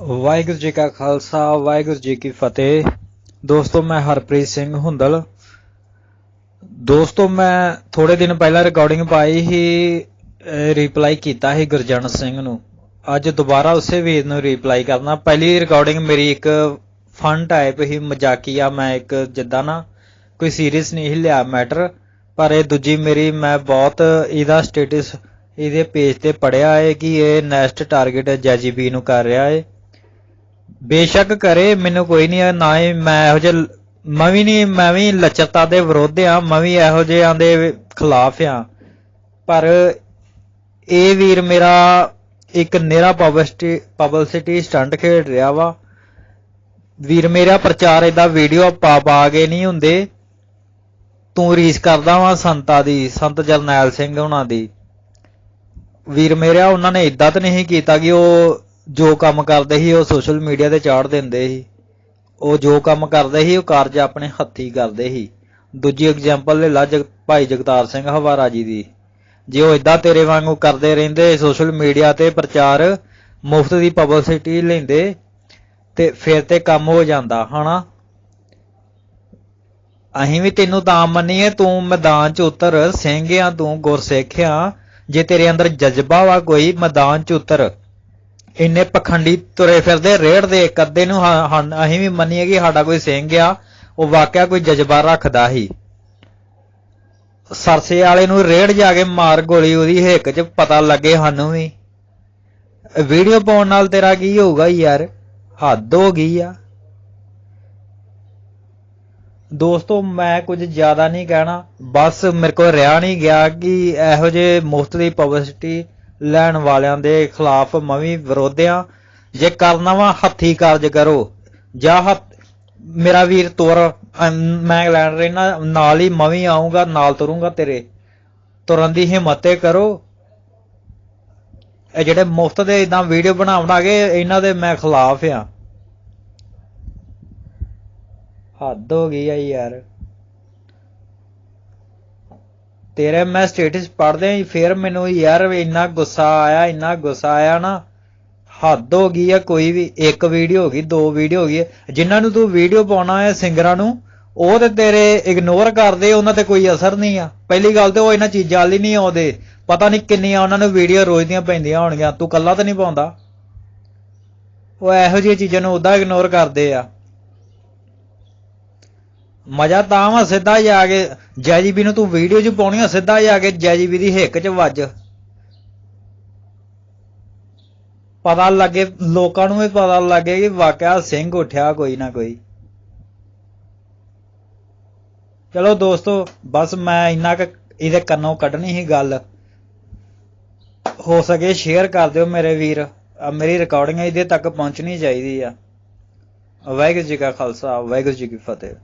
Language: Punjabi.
ਵਾਹਿਗੁਰੂ ਜੀ ਕਾ ਖਾਲਸਾ, ਵਾਹਿਗੁਰੂ ਜੀ ਕੀ ਫਤਿਹ। ਦੋਸਤੋ, ਮੈਂ ਹਰਪ੍ਰੀਤ ਸਿੰਘ ਹੁੰਦਲ। ਦੋਸਤੋ, ਮੈਂ ਥੋੜੇ ਦਿਨ ਪਹਿਲਾਂ ਰਿਕਾਰਡਿੰਗ ਪਾਈ ਸੀ ਰਿਪਲਾਈ ਕੀਤਾ ਸੀ ਗੁਰਜਨ ਸਿੰਘ ਨੂੰ। ਅੱਜ ਦੁਬਾਰਾ ਉਸੇ ਵੀਰ ਨੂੰ ਰਿਪਲਾਈ ਕਰਨਾ। ਪਹਿਲੀ ਰਿਕਾਰਡਿੰਗ ਮੇਰੀ ਇੱਕ ਫਨ ਟਾਈਪ ਹੀ ਮਜ਼ਾਕੀਆ। ਮੈਂ ਇੱਕ ਜਿੱਦਾਂ ਨਾ, ਕੋਈ ਸੀਰੀਅਸ ਨਹੀਂ ਸੀ ਲਿਆ ਮੈਟਰ ਪਰ ਇਹ ਦੂਜੀ ਮੇਰੀ, ਮੈਂ ਬਹੁਤ ਇਹਦਾ ਸਟੇਟਸ ਇਹਦੇ ਪੇਜ ਤੇ ਪੜਿਆ ਹੈ ਕਿ ਇਹ ਨੈਕਸਟ ਟਾਰਗੇਟ ਜੈਜੀਬੀ ਨੂੰ ਕਰ ਰਿਹਾ ਹੈ। ਬੇਸ਼ੱਕ ਕਰੇ, ਮੈਨੂੰ ਕੋਈ ਨਹੀਂ ਨਾ ਹੀ ਮੈਂ ਇਹੋ ਜਿਹੇ ਮੈਂ ਵੀ ਨਹੀਂ ਮੈਂ ਵੀ ਲਚਰਤਾ ਦੇ ਵਿਰੋਧ ਆ, ਮੈਂ ਵੀ ਇਹੋ ਜਿਹਿਆਂ ਦੇ ਖਿਲਾਫ ਆ। ਪਰ ਇਹ ਵੀਰ ਮੇਰਾ ਇੱਕ ਨੇਰਾ ਪਬਲਿਸਿਟੀ ਸਟੰਟ ਖੇਡ ਰਿਹਾ ਵਾ। ਵੀਰ ਮੇਰਾ ਪ੍ਰਚਾਰ ਏਦਾਂ ਵੀਡੀਓ ਪਾ ਪਾ ਕੇ ਨਹੀਂ ਹੁੰਦੇ। ਤੂੰ ਰੀਸ ਕਰਦਾ ਵਾਂ ਸੰਤਾਂ ਦੀ, ਸੰਤ ਜਰਨੈਲ ਸਿੰਘ ਉਹਨਾਂ ਦੀ। ਵੀਰ ਮੇਰਾ, ਉਹਨਾਂ ਨੇ ਇਦਾਂ ਤਾਂ ਨਹੀਂ ਕੀਤਾ ਕਿ ਉਹ ਜੋ ਕੰਮ ਕਰਦੇ ਸੀ, ਉਹ ਸੋਸ਼ਲ ਮੀਡੀਆ ਤੇ ਚਾੜ ਦਿੰਦੇ ਸੀ। ਉਹ ਜੋ ਕੰਮ ਕਰਦੇ ਸੀ, ਉਹ ਕਾਰਜ ਆਪਣੇ ਹੱਥੀ ਕਰਦੇ ਸੀ। ਦੂਜੀ ਐਗਜ਼ਾਮਪਲ ਲੈ ਲਾ ਜਗ, ਭਾਈ ਜਗਤਾਰ ਸਿੰਘ ਹਵਾਰਾ ਜੀ ਦੀ। ਜੇ ਉਹ ਇਦਾਂ ਤੇਰੇ ਵਾਂਗੂ ਕਰਦੇ ਰਹਿੰਦੇ ਸੋਸ਼ਲ ਮੀਡੀਆ ਤੇ ਪ੍ਰਚਾਰ ਮੁਫਤ ਦੀ ਪਬਲਿਸਿਟੀ ਲੈਂਦੇ, ਤੇ ਫਿਰ ਤੇ ਕੰਮ ਹੋ ਜਾਂਦਾ, ਹਨਾ? ਅਸੀਂ ਵੀ ਤੈਨੂੰ ਤਾਂ ਮੰਨੀਏ, ਤੂੰ ਮੈਦਾਨ 'ਚ ਉਤਰ ਸਿੰਘ ਆ ਤੂੰ ਗੁਰਸਿੱਖ ਆ ਜੇ ਤੇਰੇ ਅੰਦਰ ਜਜ਼ਬਾ ਵਾ ਕੋਈ, ਮੈਦਾਨ 'ਚ ਉਤਰ। ਇੰਨੇ ਪਖੰਡੀ ਤੁਰੇ ਫਿਰਦੇ, ਰੇੜ ਦੇ ਇੱਕ ਅੱਧੇ ਨੂੰ ਅਸੀਂ ਵੀ ਮੰਨੀਏ ਕਿ ਸਾਡਾ ਕੋਈ ਸਿੰਘ ਆ, ਉਹ ਵਾਕਿਆ ਕੋਈ ਜਜ਼ਬਾ ਰੱਖਦਾ ਸੀ। ਸਰਸੇ ਵਾਲੇ ਨੂੰ ਰੇੜ ਜਾ ਕੇ ਮਾਰ ਗੋਲੀ ਉਹਦੀ ਹਿੱਕ 'ਚ ਪਤਾ ਲੱਗੇ ਸਾਨੂੰ ਵੀ। ਵੀਡੀਓ ਪਾਉਣ ਨਾਲ ਤੇਰਾ ਕੀ ਹੋਊਗਾ ਯਾਰ? ਹੱਦ ਹੋ ਗਈ ਆ। ਦੋਸਤੋ, ਮੈਂ ਕੁਝ ਜ਼ਿਆਦਾ ਨਹੀਂ ਕਹਿਣਾ। ਬਸ ਮੇਰੇ ਕੋਲ ਰਿਹਾ ਨਹੀਂ ਗਿਆ ਕਿ ਇਹੋ ਜਿਹੇ ਮੁਫਤ ਦੀ ਪਬਲਿਸਿਟੀ ਲੈਣ ਵਾਲਿਆਂ ਦੇ ਖਿਲਾਫ ਮਵੀ ਵੀ ਵਿਰੋਧ ਆ ਜੇ ਕਰਨਾ ਵਾ ਹੱਥੀ ਕਾਰਜ ਕਰੋ। ਜਾਂ ਮੇਰਾ ਵੀਰ ਤੁਰ ਮੈਂ ਲੈਣ ਰਹਿਣਾ, ਨਾਲ ਹੀ ਮੈਂ ਵੀ ਆਉਂਗਾ ਨਾਲ ਤੁਰੂੰਗਾ ਤੇਰੇ। ਤੁਰਨ ਦੀ ਹਿੰਮਤ ਕਰੋ। ਇਹ ਜਿਹੜੇ ਮੁਫਤ ਦੇ ਇਦਾਂ ਵੀਡੀਓ ਬਣਾ ਬਣਾ ਕੇ ਇਹਨਾਂ ਦੇ ਮੈਂ ਖਿਲਾਫ ਆ। ਹੱਦ ਹੋ ਗਈ ਆ ਯਾਰ। ਤੇਰੇ ਮੈਂ ਸਟੇਟਸ ਪੜਦੇ ਫਿਰ ਮੈਨੂੰ ਯਾਰ ਇੰਨਾ ਗੁੱਸਾ ਆਇਆ, ਇੰਨਾ ਗੁੱਸਾ ਆਇਆ ਨਾ, ਹੱਦ ਹੋ ਗਈ ਆ ਕੋਈ ਵੀ, ਇੱਕ ਵੀਡੀਓ ਹੋ ਗਈ, ਦੋ ਵੀਡੀਓ ਹੋ ਗਈ ਜਿਨ੍ਹਾਂ ਨੂੰ ਤੂੰ ਵੀਡੀਓ ਪਾਉਣਾ ਹੈ ਸਿੰਗਰਾਂ ਨੂੰ, ਉਹ ਤੇ ਤੇਰੇ ਇਗਨੋਰ ਕਰਦੇ, ਉਹਨਾਂ ਤੇ ਕੋਈ ਅਸਰ ਨਹੀਂ ਆ। ਪਹਿਲੀ ਗੱਲ ਤੇ ਉਹ ਇਹਨਾਂ ਚੀਜ਼ਾਂ ਵਾਲੀ ਨਹੀਂ ਆਉਂਦੇ। ਪਤਾ ਨਹੀਂ ਕਿੰਨੀਆਂ ਉਹਨਾਂ ਨੂੰ ਵੀਡੀਓ ਰੋਜ਼ ਦੀਆਂ ਪੈਂਦੀਆਂ ਹੋਣਗੀਆਂ। ਤੂੰ ਕੱਲਾ ਤਾਂ ਨਹੀਂ ਪਾਉਂਦਾ। ਉਹ ਇਹੋ ਜਿਹੀਆਂ ਚੀਜ਼ਾਂ ਨੂੰ ਉਦਾਂ ਇਗਨੋਰ ਕਰਦੇ ਆ। ਮਜ਼ਾ ਤਾਂ ਵਾ ਸਿੱਧਾ ਜਾ ਕੇ ਜੈਜੀਬੀ ਨੂੰ ਤੂੰ ਵੀਡੀਓ 'ਚ ਪਾਉਣੀ ਆ, ਸਿੱਧਾ ਜਾ ਕੇ ਜੈਜੀਬੀ ਦੀ ਹਿੱਕ 'ਚ ਵੱਜ। ਪਤਾ ਲੱਗੇ, ਲੋਕਾਂ ਨੂੰ ਵੀ ਪਤਾ ਲੱਗੇ ਕਿ ਵਾਕਿਆ ਸਿੰਘ ਉੱਠਿਆ ਕੋਈ ਨਾ ਕੋਈ। ਚਲੋ ਦੋਸਤੋ, ਬਸ ਮੈਂ ਇੰਨਾ ਕੁ ਇਹਦੇ ਕੰਨੋਂ ਕੱਢਣੀ ਸੀ ਗੱਲ। ਹੋ ਸਕੇ ਸ਼ੇਅਰ ਕਰ ਦਿਓ ਮੇਰੇ ਵੀਰ। ਮੇਰੀ ਰਿਕਾਰਡਿੰਗ ਇਹਦੇ ਤੱਕ ਪਹੁੰਚਣੀ ਚਾਹੀਦੀ ਆ। ਵਾਹਿਗੁਰੂ ਜੀ ਕਾ ਖਾਲਸਾ, ਵਾਹਿਗੁਰੂ ਜੀ ਕੀ ਫਤਿਹ।